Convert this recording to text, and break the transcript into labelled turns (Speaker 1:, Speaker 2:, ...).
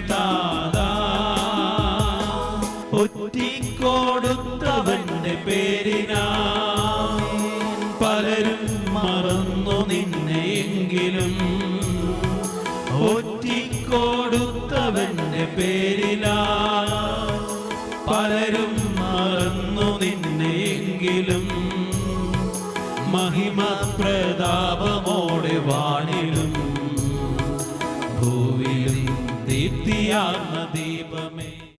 Speaker 1: താതാ ഒറ്റിക്കൊടുത്തവന്റെ പേരിനാ. പലരും മറന്നു നിന്നെങ്കിലും ഒറ്റിക്കൊടുത്തവന്റെ പേരിനാ. പലരും മറന്നു നിന്നെങ്കിലും മഹിമ പ്രതാപമോടെ വാണിലും. ഭൂവിലും ദീപ്തിയാർന്ന ദീപമേ.